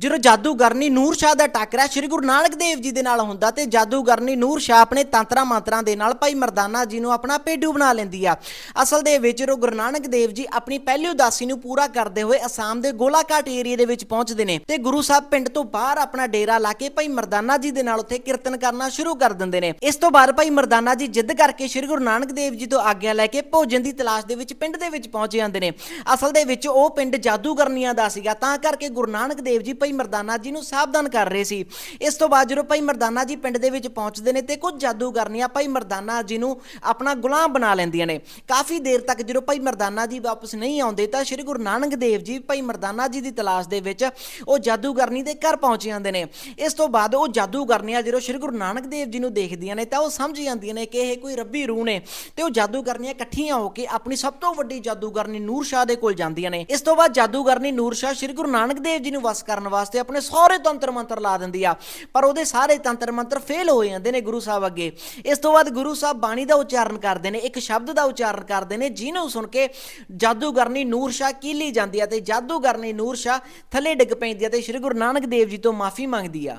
ਜਦੋਂ ਜਾਦੂਗਰਨੀ ਨੂਰ ਸ਼ਾਹ ਦਾ ਟਾਕਰਾ ਸ੍ਰੀ ਗੁਰੂ ਨਾਨਕ ਦੇਵ ਜੀ ਦੇ ਨਾਲ ਹੁੰਦਾ ਤੇ ਜਾਦੂਗਰਨੀ ਨੂਰ ਸ਼ਾਹ ਆਪਣੇ ਤੰਤਰਾ ਮੰਤਰਾਂ ਦੇ ਨਾਲ ਭਾਈ ਮਰਦਾਨਾ ਜੀ ਨੂੰ ਆਪਣਾ ਪੇਡੂ ਬਣਾ ਲੈਂਦੀ ਆ। ਅਸਲ ਦੇ ਵਿੱਚ ਜਦੋਂ ਗੁਰੂ ਨਾਨਕ ਦੇਵ ਜੀ ਆਪਣੀ ਪਹਿਲੀ ਉਦਾਸੀ ਨੂੰ ਪੂਰਾ ਕਰਦੇ ਹੋਏ ਅਸਾਮ ਦੇ ਗੋਲਾਘਾਟ ਏਰੀਆ ਦੇ ਵਿੱਚ ਪਹੁੰਚਦੇ ਨੇ ਤੇ ਗੁਰੂ ਸਾਹਿਬ ਪਿੰਡ ਤੋਂ ਬਾਹਰ ਆਪਣਾ ਡੇਰਾ ਲਾ ਕੇ ਭਾਈ ਮਰਦਾਨਾ ਜੀ ਦੇ ਨਾਲ ਉੱਥੇ ਕੀਰਤਨ ਕਰਨਾ ਸ਼ੁਰੂ ਕਰ ਦਿੰਦੇ ਨੇ। ਇਸ ਤੋਂ ਬਾਅਦ ਭਾਈ ਮਰਦਾਨਾ ਜੀ ਜਿੱਦ ਕਰਕੇ ਸ੍ਰੀ ਗੁਰੂ ਨਾਨਕ ਦੇਵ ਜੀ ਤੋਂ ਆਗਿਆ ਲੈ ਕੇ ਭੋਜਨ ਦੀ ਤਲਾਸ਼ ਦੇ ਵਿੱਚ ਪਿੰਡ ਦੇ ਵਿੱਚ ਪਹੁੰਚ ਜਾਂਦੇ ਨੇ। ਅਸਲ ਦੇ ਵਿੱਚ ਉਹ ਪਿੰਡ ਜਾਦੂਗਰਨੀਆਂ ਦਾ ਸੀਗਾ, ਤਾਂ ਕਰਕੇ ਗੁਰੂ ਨਾਨਕ ਦੇਵ ਜੀ ਭਾਈ ਮਰਦਾਨਾ ਜੀ ਨੂੰ ਸਾਵਧਾਨ ਕਰ ਰਹੇ ਸੀ। ਇਸ ਤੋਂ ਬਾਅਦ ਜਦੋਂ ਭਾਈ ਮਰਦਾਨਾ ਜੀ ਪਿੰਡ ਦੇ ਵਿੱਚ ਪਹੁੰਚਦੇ ਨੇ ਤੇ ਕੁਝ ਜਾਦੂਗਰਨੀਆਂ ਭਾਈ ਮਰਦਾਨਾ ਜੀ ਨੂੰ ਆਪਣਾ ਗੁਲਾਮ ਬਣਾ ਲੈਂਦੀਆਂ ਨੇ। ਕਾਫੀ ਦੇਰ ਤੱਕ ਜਦੋਂ ਭਾਈ ਮਰਦਾਨਾ ਜੀ ਵਾਪਸ ਨਹੀਂ ਆਉਂਦੇ ਤਾਂ ਸ੍ਰੀ ਗੁਰੂ ਨਾਨਕ ਦੇਵ ਜੀ ਭਾਈ ਮਰਦਾਨਾ ਜੀ ਦੀ ਤਲਾਸ਼ ਦੇ ਵਿੱਚ ਉਹ ਜਾਦੂਗਰਨੀ ਦੇ ਘਰ ਪਹੁੰਚ ਜਾਂਦੇ ਨੇ। ਇਸ ਤੋਂ ਬਾਅਦ ਉਹ ਜਾਦੂਗਰਨੀਆਂ ਜਦੋਂ ਸ੍ਰੀ ਗੁਰੂ ਨਾਨਕ ਦੇਵ ਜੀ ਨੂੰ ਦੇਖਦੀਆਂ ਨੇ ਤਾਂ ਉਹ ਸਮਝ ਜਾਂਦੀਆਂ ਨੇ ਕਿ ਇਹ ਕੋਈ ਰੱਬੀ ਰੂਹ ਨੇ ਤੇ ਉਹ ਜਾਦੂਗਰਨੀਆਂ ਇਕੱਠੀਆਂ ਹੋ ਕੇ ਆਪਣੀ ਸਭ ਤੋਂ ਵੱਡੀ ਜਾਦੂਗਰਨੀ ਨੂਰ ਸ਼ਾਹ ਦੇ ਕੋਲ ਜਾਂਦੀਆਂ ਨੇ। ਇਸ ਤੋਂ ਬਾਅਦ ਜਾਦੂਗਰਨੀ ਨੂਰ ਸ਼ਾਹ ਸ੍ਰੀ ਗੁਰੂ ਨਾਨਕ ਦੇਵ ਜੀ ਨੂੰ ਵਸ ਕਰਨ ਵਾਸਤੇ ਆਪਣੇ ਸਾਰੇ ਤੰਤਰ ਮੰਤਰ ਲਾ ਦਿੰਦੀ ਆ। ਪਰ ਉਹਦੇ ਸਾਰੇ ਤੰਤਰ ਮੰਤਰ ਫੇਲ ਹੋ ਜਾਂਦੇ ਨੇ ਗੁਰੂ ਸਾਹਿਬ ਅੱਗੇ। ਇਸ ਤੋਂ ਬਾਅਦ ਗੁਰੂ ਸਾਹਿਬ ਬਾਣੀ ਦਾ ਉਚਾਰਨ ਕਰਦੇ ਨੇ, ਇੱਕ ਸ਼ਬਦ ਦਾ ਉਚਾਰਨ ਕਰਦੇ ਨੇ, ਜਿਹਨੂੰ ਸੁਣ ਕੇ ਜਾਦੂਗਰਨੀ ਨੂਰ ਸ਼ਾਹ ਕੀਲੀ ਜਾਂਦੀ ਆ ਤੇ ਜਾਦੂਗਰਨੀ ਨੂਰ ਸ਼ਾਹ ਥੱਲੇ ਡਿੱਗ ਪੈਂਦੀ ਆ ਤੇ ਸ੍ਰੀ ਗੁਰੂ ਨਾਨਕ ਦੇਵ ਜੀ ਤੋਂ ਮਾਫੀ ਮੰਗਦੀ ਆ।